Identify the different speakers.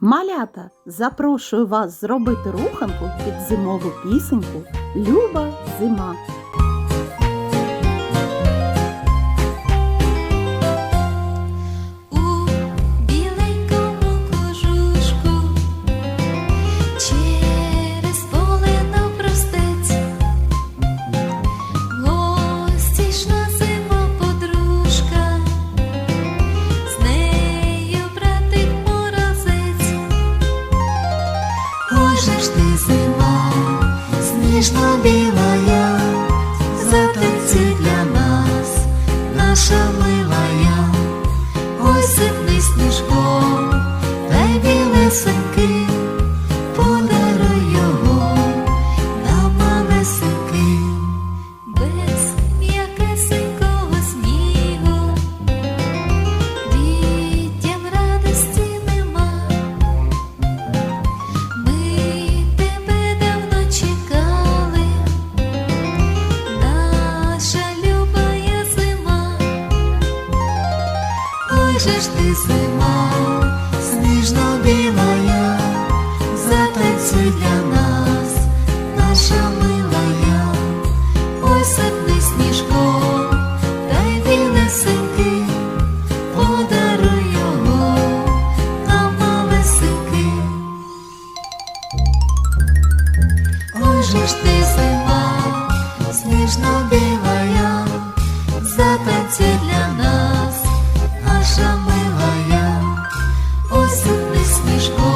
Speaker 1: Малята, запрошую вас зробити руханку під зимову пісеньку Люба зима.
Speaker 2: Ти зима, сніжно білая, затанцюй для нас, наша милая. Ой, сніжком, сніжком, й білесенький, як же ж ти зима, сніжно білая, затанцюй для нас, наша милая, посипни сніжком, дай вінесеньки, подаруй його нам малесеньки. Ой же ж ти зима, сніжно біла. сумних смішком.